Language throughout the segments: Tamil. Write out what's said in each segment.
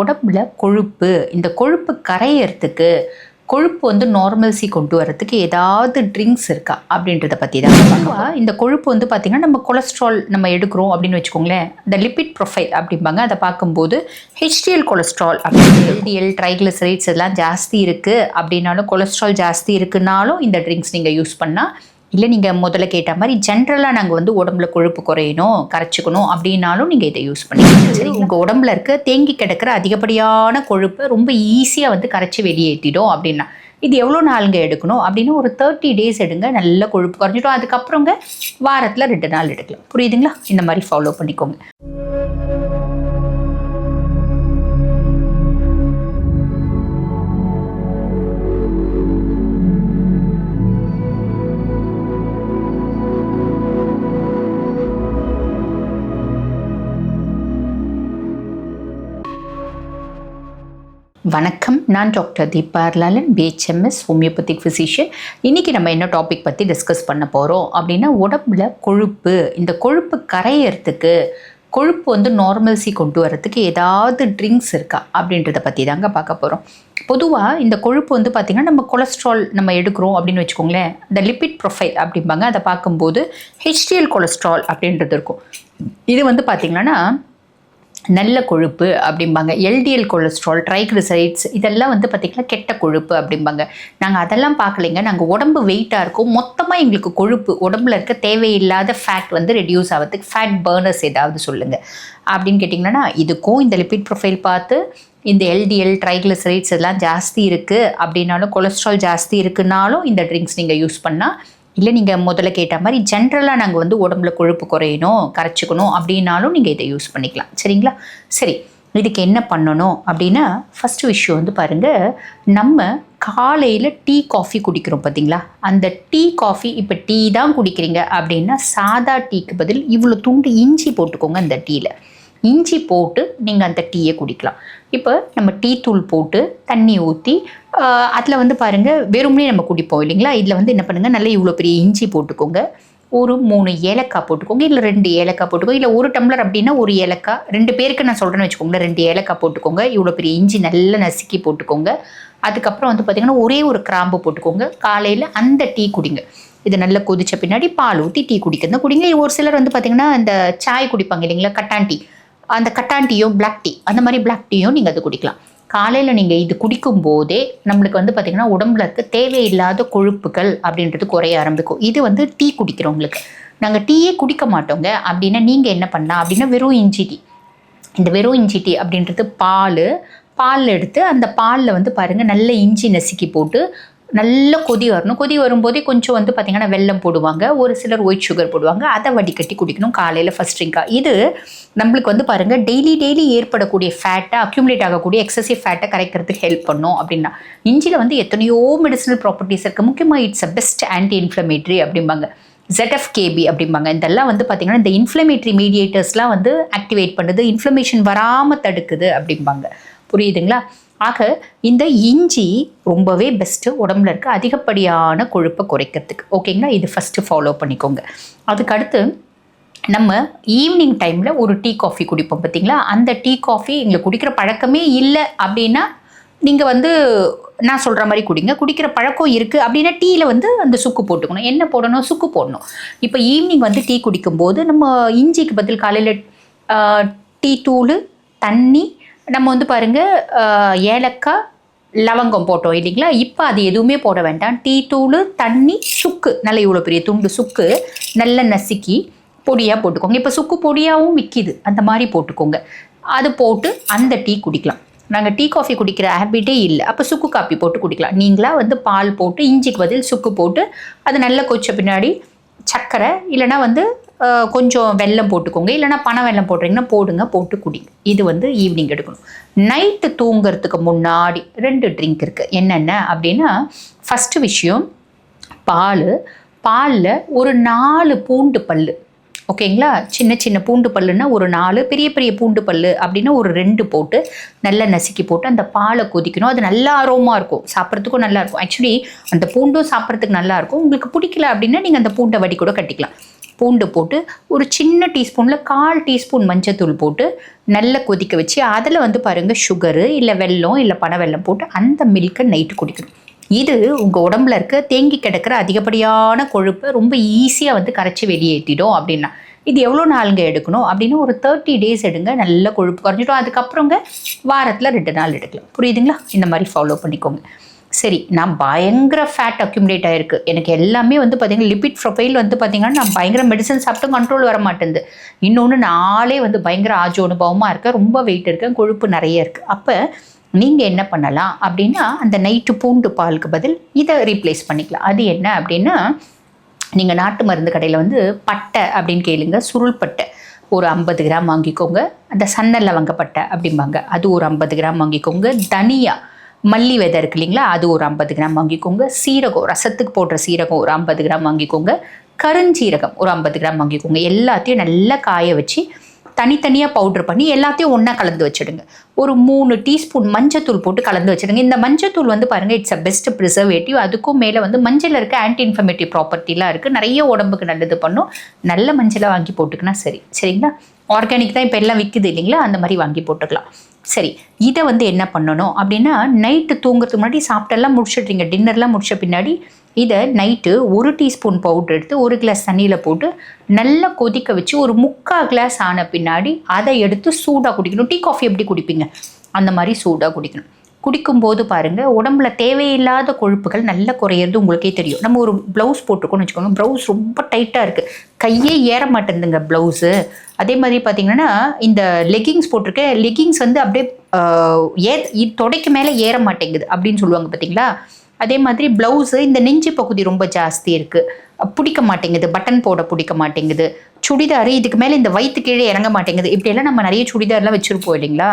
உடம்புல கொழுப்பு. இந்த கொழுப்பு கரையறதுக்கு கொழுப்பு வந்து நார்மல்சி கொண்டு வரதுக்கு ஏதாவது ட்ரிங்க்ஸ் இருக்கா அப்படின்றத பற்றி தான் இந்த கொழுப்பு வந்து பார்த்திங்கன்னா நம்ம கொலஸ்ட்ரால் நம்ம எடுக்கிறோம் அப்படின்னு வச்சுக்கோங்களேன். இந்த லிபிட் ப்ரொஃபைல் அப்படிம்பாங்க. அதை பார்க்கும்போது ஹெச்டிஎல் கொலஸ்ட்ரால் அப்படின்னு எல்டிஎல் ட்ரைக்ளிசரைட்ஸ் எல்லாம் ஜாஸ்தி இருக்குது அப்படின்னாலும் கொலஸ்ட்ரால் ஜாஸ்தி இருக்குனாலும் இந்த ட்ரிங்க்ஸ் நீங்கள் யூஸ் பண்ணால் இல்லை நீங்கள் முதல்ல கேட்ட மாதிரி ஜென்ரலாக நாங்கள் வந்து உடம்புல கொழுப்பு குறையணும் கரைச்சிக்கணும் அப்படின்னாலும் நீங்கள் இதை யூஸ் பண்ணிக்கலாம் சரி உங்கள் உடம்புல இருக்க தேங்கி கிடக்கிற அதிகப்படியான கொழுப்பை ரொம்ப ஈஸியாக வந்து கரைச்சி வெளியேற்றிடும் அப்படின்னா இது எவ்வளோ நாளுங்க எடுக்கணும் அப்படின்னா ஒரு தேர்ட்டி டேஸ் எடுங்க நல்ல கொழுப்பு குறைஞ்சிடும். அதுக்கப்புறங்க வாரத்தில் ரெண்டு நாள் எடுக்கலாம். புரியுதுங்களா? இந்த மாதிரி ஃபாலோ பண்ணிக்கோங்க. வணக்கம். நான் டாக்டர் தீபா அர்லாலன் பிஹெச்எம்எஸ் ஹோமியோபதிக் ஃபிசிஷியன் இன்றைக்கி நம்ம என்ன டாபிக் பற்றி டிஸ்கஸ் பண்ண போகிறோம் அப்படின்னா உடம்புல கொழுப்பு. இந்த கொழுப்பு கரையறதுக்கு கொழுப்பு வந்து நார்மல்சி கொண்டு வரதுக்கு ஏதாவது ட்ரிங்க்ஸ் இருக்கா அப்படின்றத பற்றி தாங்க பார்க்க போகிறோம் பொதுவாக இந்த கொழுப்பு வந்து பார்த்திங்கன்னா நம்ம கொலஸ்ட்ரால் நம்ம எடுக்கிறோம் அப்படின்னு வச்சுக்கோங்களேன் இந்த லிப்பிட் ப்ரொஃபைல் அப்படிம்பாங்க. அதை பார்க்கும்போது ஹெச்டிஎல் கொலஸ்ட்ரால் அப்படின்றது இருக்கும். இது வந்து பார்த்திங்கன்னா நல்ல கொழுப்பு அப்படிம்பாங்க. எல்டிஎல் கொலஸ்ட்ரால் ட்ரைக்ளிசரைட்ஸ் இதெல்லாம் வந்து பார்த்திங்கன்னா கெட்ட கொழுப்பு அப்படிம்பாங்க. நாங்கள் அதெல்லாம் பார்க்கலைங்க நாங்கள் உடம்பு வெயிட்டாக இருக்கும். மொத்தமாக எங்களுக்கு கொழுப்பு உடம்புல இருக்க தேவையில்லாத ஃபேட் வந்து ரெடியூஸ் ஆகிறதுக்கு ஃபேட் பர்னர்ஸ் ஏதாவது சொல்லுங்கள் அப்படின்னு கேட்டிங்கன்னா இதுக்கும் இந்த லிபிட் ப்ரொஃபைல் பார்த்து இந்த எல்டிஎல் ட்ரைக்ளிசரைட்ஸ் எல்லாம் ஜாஸ்தி இருக்குது அப்படின்னாலும் கொலஸ்ட்ரால் ஜாஸ்தி இருக்குனாலும் இந்த ட்ரிங்க்ஸ் நீங்கள் யூஸ் பண்ணால் இல்லை நீங்கள் முதல்ல கேட்ட மாதிரி ஜென்ரலாக நாங்கள் வந்து உடம்புல கொழுப்பு குறையணும் கரைச்சிக்கணும் அப்படின்னாலும் நீங்கள் இதை யூஸ் பண்ணிக்கலாம். சரிங்களா? சரி இதுக்கு என்ன பண்ணணும் அப்படின்னா ஃபஸ்ட்டு விஷயம் வந்து பாருங்கள் நம்ம காலையில் டீ காஃபி குடிக்கிறோம் பார்த்தீங்களா அந்த டீ காஃபி இப்போ டீ தான் குடிக்கிறீங்க அப்படின்னா சாதா டீக்கு பதில் இவ்வளோ துண்டு இஞ்சி போட்டுக்கோங்க அந்த டீயில் இஞ்சி போட்டு நீங்கள் அந்த டீயை குடிக்கலாம். இப்போ நம்ம டீ தூள் போட்டு தண்ணி ஊற்றி அதில் வந்து பாருங்கள் வெறுமனே நம்ம குடிப்போம் இல்லைங்களா? இதில் வந்து என்ன பண்ணுங்கள் நல்லா இவ்வளோ பெரிய இஞ்சி போட்டுக்கோங்க. ஒரு மூணு ஏலக்காய் போட்டுக்கோங்க இல்லை ரெண்டு ஏலக்காய் போட்டுக்கோங்க இல்லை ஒரு டம்ளர் அப்படின்னா ஒரு ஏலக்காய். ரெண்டு பேருக்கு நான் சொல்கிறேன்னு வச்சுக்கோங்களேன் ரெண்டு ஏலக்காய் போட்டுக்கோங்க இவ்வளோ பெரிய இஞ்சி நல்லா நசுக்கி போட்டுக்கோங்க. அதுக்கப்புறம் வந்து பார்த்திங்கன்னா ஒரே ஒரு கிராம்பு போட்டுக்கோங்க காலையில் அந்த டீ குடிங்க. இது நல்லா கொதிச்ச பின்னாடி பால் ஊற்றி டீ குடிக்கிறது குடிங்க. ஒரு சிலர் வந்து பார்த்திங்கன்னா இந்த சாய் குடிப்பாங்க இல்லைங்களா கட்டான் டீ. அந்த கட்டாண்டியோ பிளாக் டீ அந்த மாதிரி பிளாக் டீயும் நீங்கள் அது குடிக்கலாம். காலையில் நீங்கள் இது குடிக்கும் போதே நம்மளுக்கு வந்து பார்த்திங்கன்னா உடம்புல இருக்க தேவையில்லாத கொழுப்புகள் அப்படின்றது குறைய ஆரம்பிக்கும். இது வந்து டீ குடிக்கிறவங்களுக்கு. நாங்கள் டீயே குடிக்க மாட்டோங்க. அப்படின்னா நீங்கள் என்ன பண்ணலாம்? அப்படின்னா வெறும் இஞ்சி டீ. இந்த வெறும் இஞ்சி டீ அப்படின்றது பால். பால் எடுத்து அந்த பாலில் வந்து பாருங்கள் நல்ல இஞ்சி நசுக்கி போட்டு நல்ல கொதி வரணும். கொதி வரும்போதே கொஞ்சம் வந்து பார்த்திங்கன்னா வெல்லம் போடுவாங்க. ஒரு சிலர் ஒயிட் சுகர் போடுவாங்க. அதை வடிகட்டி குடிக்கணும் காலையில் ஃபஸ்ட் ட்ரிங்காக இது நம்மளுக்கு வந்து பாருங்கள் டெய்லி டெய்லி ஏற்படக்கூடிய ஃபேட்டை அக்யூமுலேட் ஆகக்கூடிய எக்ஸசிவ் ஃபேட்டை கரைக்கிறதுக்கு ஹெல்ப் பண்ணும் அப்படின்னா. இஞ்சியில் வந்து எத்தனையோ மெடிசனல் ப்ராப்பர்ட்டிஸ் இருக்குது முக்கியமாக it's a best anti inflammatory அப்படிம்பாங்க ZFKB அப்படிம்பாங்க. இதெல்லாம் வந்து பார்த்திங்கன்னா இந்த இன்ஃப்ளமேட்ரி மீடியேட்டர்ஸ்லாம் வந்து ஆக்டிவேட் பண்ணுது. இன்ஃப்ளமேஷன் வராமல் தடுக்குது அப்படிம்பாங்க. புரியுதுங்களா? ஆக இந்த இஞ்சி ரொம்பவே பெஸ்ட்டு உடம்புல இருக்க. அதிகப்படியான கொழுப்பை குறைக்கிறதுக்கு. ஓகேங்களா இது ஃபஸ்ட்டு ஃபாலோ பண்ணிக்கோங்க. அதுக்கடுத்து நம்ம ஈவினிங் டைமில் ஒரு டீ காஃபி குடிப்போம் பார்த்தீங்களா அந்த டீ காஃபி எங்களுக்கு குடிக்கிற பழக்கமே இல்லை அப்படின்னா நீங்கள் வந்து நான் சொல்கிற மாதிரி குடிங்க. குடிக்கிற பழக்கம் இருக்குது அப்படின்னா டீயில் வந்து அந்த சுக்கு போட்டுக்கணும். என்ன போடணும்? சுக்கு போடணும். இப்போ ஈவினிங் வந்து டீ குடிக்கும்போது நம்ம இஞ்சிக்கு பதில் காலையில் டீ தூள் தண்ணி நம்ம வந்து பாருங்கள் ஏலக்காய் லவங்கம் போட்டோம் இல்லைங்களா? இப்போ அது எதுவுமே போட வேண்டாம். டீ தூள் தண்ணி சுக்கு. நல்ல இவ்வளோ பெரிய துண்டு சுக்கு. நல்லா நசுக்கி பொடியாக போட்டுக்கோங்க. இப்போ சுக்கு பொடியாகவும் விற்கிது அந்த மாதிரி போட்டுக்கோங்க. அது போட்டு அந்த டீ குடிக்கலாம். நாங்கள் டீ காஃபி குடிக்கிற ஹேபிட்டே இல்லை. அப்போ சுக்கு காப்பி போட்டு குடிக்கலாம். நீங்களாக வந்து பால் போட்டு இஞ்சிக்கு பதில் சுக்கு போட்டு அது நல்லா கொச்ச பின்னாடி சர்க்கரை இல்லைனா வந்து கொஞ்சம் வெல்லம் போட்டுக்கோங்க. இல்லைனா பனை வெள்ளம் போடுறீங்கன்னா போடுங்க போட்டு குடிங்க இது வந்து ஈவினிங் எடுக்கணும். நைட்டு தூங்குறதுக்கு முன்னாடி ரெண்டு ட்ரிங்க் இருக்குது என்னென்ன? அப்படின்னா ஃபஸ்ட்டு விஷயம் பால். பாலில் ஒரு நாலு பூண்டு பல்லு. ஓகேங்களா சின்ன சின்ன பூண்டு பல்லுன்னா ஒரு நாலு பெரிய பெரிய பூண்டு பல்லு அப்படின்னா ஒரு ரெண்டு போட்டு நல்லா நசுக்கி போட்டு அந்த பாலை கொதிக்கணும். அது நல்லா ஆரோமாக இருக்கும். சாப்பிட்றதுக்கும் நல்லா இருக்கும். ஆக்சுவலி அந்த பூண்டும் சாப்பிட்றதுக்கு நல்லாயிருக்கும் உங்களுக்கு பிடிக்கல அப்படின்னா நீங்கள் அந்த பூண்டை வடி கூட கட்டிக்கலாம். பூண்டு போட்டு ஒரு சின்ன டீஸ்பூனில் கால் டீஸ்பூன் மஞ்சத்தூள் போட்டு நல்லா கொதிக்க வச்சு அதில் வந்து பாருங்கள் சுகரு இல்லை வெல்லம் இல்லை பனை வெல்லம் போட்டு அந்த மில்க்கை நைட்டு குடிக்கணும். இது உங்கள் உடம்புல இருக்க தேங்கி கிடக்கிற அதிகப்படியான கொழுப்பை ரொம்ப ஈஸியாக வந்து கரைச்சி வெளியேற்றிடும் அப்படின்னா. இது எவ்வளோ நாளுங்க எடுக்கணும் அப்படின்னு ஒரு தேர்ட்டி டேஸ் எடுங்க நல்ல கொழுப்பு குறைஞ்சிடும். அதுக்கப்புறங்க வாரத்தில் ரெண்டு நாள் எடுக்கலாம். புரியுதுங்களா? இந்த மாதிரி ஃபாலோ பண்ணிக்கோங்க. சரி நான் பயங்கர ஃபேட் அக்யூமுலேட் ஆயிருக்கு. எனக்கு எல்லாமே வந்து பார்த்தீங்கன்னா லிபிட் ப்ரொஃபைல் வந்து பார்த்தீங்கன்னா நான் பயங்கர மெடிசன் சாப்பிட்டும் கண்ட்ரோல் வர மாட்டேங்குது. இன்னொன்று நாளே வந்து பயங்கர ஆஜோ அனுபவமாக இருக்கேன். ரொம்ப வெயிட் இருக்கேன். கொழுப்பு நிறைய இருக்குது அப்போ நீங்கள் என்ன பண்ணலாம் அப்படின்னா அந்த நைட்டு பூண்டு பாலுக்கு பதில் இதை ரீப்ளேஸ் பண்ணிக்கலாம். அது என்ன அப்படின்னா நீங்கள் நாட்டு மருந்து கடையில் வந்து பட்டை அப்படின்னு கேளுங்க. சுருள் பட்டை. ஒரு ஐம்பது கிராம் வாங்கிக்கோங்க. அந்த சன்னல்ல வங்கப்பட்டை அப்படிம்பாங்க. அது ஒரு ஐம்பது கிராம் வாங்கிக்கோங்க. தனியாக மல்லி விதை இருக்கு இல்லைங்களா? அது ஒரு ஐம்பது கிராம் வாங்கிக்கோங்க. சீரகம் ரசத்துக்கு போடுற சீரகம் ஒரு ஐம்பது கிராம் வாங்கிக்கோங்க. கருஞ்சீரகம் ஒரு ஐம்பது கிராம் வாங்கிக்கோங்க. எல்லாத்தையும் நல்லா காய வச்சு தனித்தனியாக பவுட்ரு பண்ணி எல்லாத்தையும் ஒன்றா கலந்து வச்சுடுங்க. ஒரு மூணு டீஸ்பூன் மஞ்சத்தூள் போட்டு கலந்து வச்சுடுங்க. இந்த மஞ்சத்தூள் வந்து பாருங்கள் இட்ஸ் அ பெஸ்ட் ப்ரிசர்வேட்டிவ் அதுக்கும் மேலே வந்து மஞ்சள் இருக்க ஆன்டி இன்ஃபர்மேட்டிவ் ப்ராப்பர்ட்டிலாம் இருக்குது நிறைய உடம்புக்கு நல்லது பண்ணும். நல்ல மஞ்சளாக வாங்கி போட்டுக்கினா சரி. சரிங்களா? ஆர்கானிக் தான் இப்போ எல்லாம் விற்குது இல்லைங்களா? அந்த மாதிரி வாங்கி போட்டுக்கலாம். சரி இதை வந்து என்ன பண்ணணும் அப்படின்னா நைட்டு தூங்குறதுக்கு முன்னாடி சாப்பிட்டெல்லாம் முடிச்சிடுறீங்க. டின்னர்லாம் முடிச்ச பின்னாடி இதை நைட்டு ஒரு டீஸ்பூன் பவுடர் எடுத்து ஒரு கிளாஸ் தண்ணியில் போட்டு நல்லா கொதிக்க வச்சு ஒரு முக்கால் கிளாஸ் ஆன பின்னாடி அதை எடுத்து சூடாக குடிக்கணும். டீ காஃபி எப்படி குடிப்பீங்க? அந்த மாதிரி சூடாக குடிக்கணும். குடிக்கும்போது பாருங்கள் உடம்புல தேவையில்லாத கொழுப்புகள் நல்லா குறையிறது உங்களுக்கே தெரியும். நம்ம ஒரு ப்ளவுஸ் போட்டிருக்கோம்னு வச்சுக்கோங்க ப்ளவுஸ் ரொம்ப டைட்டாக இருக்குது கையே ஏற மாட்டேங்குதுங்க ப்ளவுஸு அதே மாதிரி பார்த்தீங்கன்னா இந்த லெகிங்ஸ் போட்டிருக்கேன். லெகிங்ஸ் வந்து அப்படியே ஏ தொடைக்கு மேலே ஏற மாட்டேங்குது அப்படின்னு சொல்லுவாங்க பார்த்தீங்களா அதே மாதிரி ப்ளவுஸு இந்த நெஞ்சு பகுதி ரொம்ப ஜாஸ்தி இருக்குது பிடிக்க மாட்டேங்குது பட்டன் போட பிடிக்க மாட்டேங்குது. சுடிதார் இதுக்கு மேலே இந்த வயிற்று கீழே இறங்க மாட்டேங்குது. இப்படியெல்லாம் நம்ம நிறைய சுடிதார்லாம் வச்சுருப்போம் இல்லைங்களா?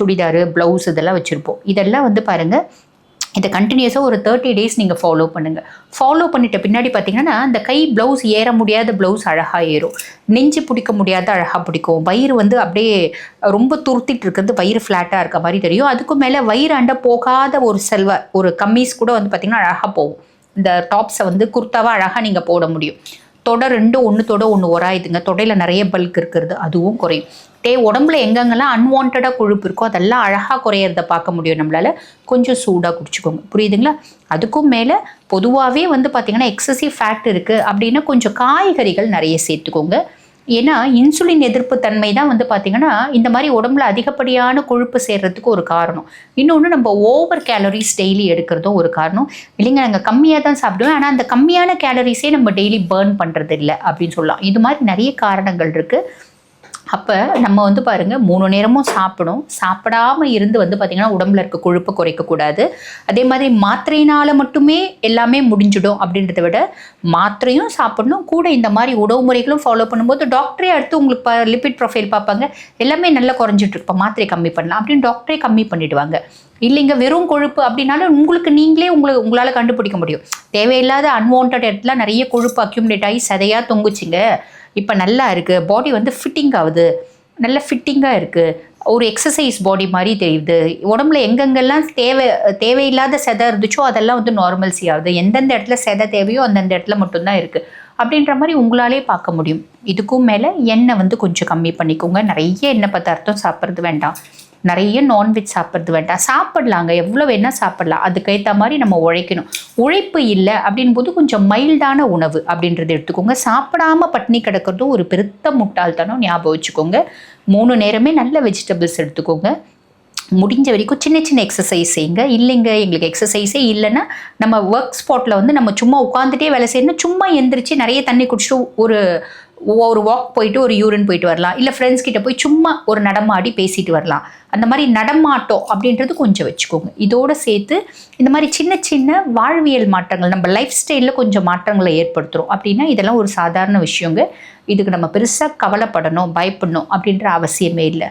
சுடிதார் ப்ளவுஸ் இதெல்லாம் வச்சுருப்போம். இதெல்லாம் வந்து பாருங்கள் இதை கண்டினியூஸாக ஒரு தேர்ட்டி டேஸ் நீங்கள் ஃபாலோ பண்ணுங்கள் ஃபாலோ பண்ணிட்ட பின்னாடி பார்த்தீங்கன்னா அந்த கை ப்ளவுஸ் ஏற முடியாத ப்ளவுஸ் அழகாக ஏறும். நெஞ்சு பிடிக்க முடியாத அழகாக பிடிக்கும். வயிறு வந்து அப்படியே ரொம்ப துருத்திட்டு இருக்கிறது வயிறு ஃப்ளாட்டாக இருக்க மாதிரி தெரியும். அதுக்கும் மேலே வயிறு அண்ட போகாத ஒரு செல்வ ஒரு கம்மீஸ் கூட வந்து பார்த்திங்கன்னா அழகாக போகும். இந்த டாப்ஸை வந்து குர்த்தாவாக அழகாக நீங்கள் போட முடியும். தொடை ரெண்டு ஒன்று தொட ஒன்று ஒராயுதுங்க தொடையில் நிறைய பல்க் இருக்கிறது அதுவும் குறையும். டே உடம்புல எங்கெங்கெல்லாம் அன்வான்டாக கொழுப்பு இருக்கோ அதெல்லாம் அழகாக குறையிறத பார்க்க முடியும் நம்மளால். கொஞ்சம் சூடாக குடிச்சுக்கோங்க. புரியுதுங்களா? அதுக்கும் மேலே பொதுவாகவே வந்து பார்த்திங்கன்னா எக்ஸசிவ் ஃபேட் இருக்குது அப்படின்னா கொஞ்சம் காய்கறிகள் நிறைய சேர்த்துக்கோங்க. ஏன்னா இன்சுலின் எதிர்ப்பு தன்மை தான் வந்து பார்த்திங்கன்னா இந்த மாதிரி உடம்புல அதிகப்படியான கொழுப்பு சேர்றதுக்கு ஒரு காரணம். இன்னொன்று நம்ம ஓவர் கேலரிஸ் டெய்லி எடுக்கிறதும் ஒரு காரணம். இல்லைங்க நாங்கள் கம்மியாக தான் சாப்பிடுவோம். ஆனால் அந்த கம்மியான கேலரிஸே நம்ம டெய்லி பேர்ன் பண்ணுறது இல்லை அப்படின்னு சொல்லலாம். இது மாதிரி நிறைய காரணங்கள் இருக்குது அப்போ நம்ம வந்து பாருங்கள் மூணு நேரமும் சாப்பிடும் சாப்பிடாமல் இருந்து வந்து பார்த்திங்கன்னா உடம்புல இருக்க கொழுப்பை குறைக்கக்கூடாது அதே மாதிரி மாத்திரையினால் மட்டுமே எல்லாமே முடிஞ்சிடும் அப்படின்றத விட மாத்திரையும் சாப்பிடணும். கூட இந்த மாதிரி உணவு முறைகளும் ஃபாலோ பண்ணும்போது டாக்டரே அடுத்து உங்களுக்கு ப லிபிட் ப்ரொஃபைல் பார்ப்பாங்க. எல்லாமே நல்லா குறைஞ்சிட்ருக்கு இருப்பா மாத்திரை கம்மி பண்ணலாம் அப்படின்னு டாக்டரே கம்மி பண்ணிவிடுவாங்க இல்லைங்க வெறும் கொழுப்பு அப்படின்னாலும் உங்களுக்கு நீங்களே உங்களை உங்களால் கண்டுபிடிக்க முடியும். தேவையில்லாத அன்வான்ட் இடத்துல நிறைய கொழுப்பு அக்யூமுலேட் ஆகி சதையாக தொங்குச்சிங்க. இப்போ நல்லா இருக்குது பாடி வந்து ஃபிட்டிங் ஆகுது. நல்ல ஃபிட்டிங்காக இருக்குது ஒரு எக்ஸசைஸ் பாடி மாதிரி தெரியுது. உடம்புல எங்கெங்கெல்லாம் தேவை தேவையில்லாத செதை இருந்துச்சோ அதெல்லாம் வந்து நார்மல்சி ஆகுது. எந்தெந்த இடத்துல செதை தேவையோ அந்தந்த இடத்துல மட்டும்தான் இருக்குது அப்படின்ற மாதிரி உங்களாலே பார்க்க முடியும். இதுக்கும் மேலே எண்ணெய் வந்து கொஞ்சம் கம்மி பண்ணிக்கோங்க. நிறைய எண்ணெய் பதார்த்தம் சாப்பிட்றது வேண்டாம். நிறைய நான்வெஜ் சாப்பிட்றது வேண்டாம். சாப்பிட்லாங்க. எவ்வளோ வேணால் சாப்பிட்லாம். அதுக்கேற்ற மாதிரி நம்ம உழைக்கணும். உழைப்பு இல்லை அப்படின் போது கொஞ்சம் மைல்டான உணவு அப்படின்றத எடுத்துக்கோங்க. சாப்பிடாம பட்னி கிடக்கிறதும் ஒரு பெருத்த முட்டாள்தனம் ஞாபகம் வச்சுக்கோங்க. மூணு நேரமே நல்ல வெஜிடபிள்ஸ் எடுத்துக்கோங்க. முடிஞ்ச வரைக்கும் சின்ன சின்ன எக்ஸசைஸ் செய்யுங்க இல்லைங்க எங்களுக்கு எக்ஸசைஸே இல்லைன்னா நம்ம ஒர்க் ஸ்பாட்டில் வந்து நம்ம சும்மா உட்காந்துட்டே வேலை செய்யணும் சும்மா எந்திரிச்சு நிறைய தண்ணி குடிச்சிட்டு ஒரு ஒரு வாக் போயிட்டு ஒரு யூரின் போயிட்டு வரலாம். இல்லை ஃப்ரெண்ட்ஸ் கிட்ட போய் சும்மா ஒரு நடமாடி பேசிட்டு வரலாம். அந்த மாதிரி நடமாட்டம் அப்படின்றது கொஞ்சம் வச்சுக்கோங்க. இதோடு சேர்த்து இந்த மாதிரி சின்ன சின்ன வாழ்வியல் மாற்றங்கள் நம்ம லைஃப் ஸ்டைலில் கொஞ்சம் மாற்றங்களை ஏற்படுத்துகிறோம் அப்படின்னா இதெல்லாம் ஒரு சாதாரண விஷயங்க. இதுக்கு நம்ம பெருசாக கவலைப்படணும் பயப்படணும் அப்படின்ற அவசியமே இல்லை.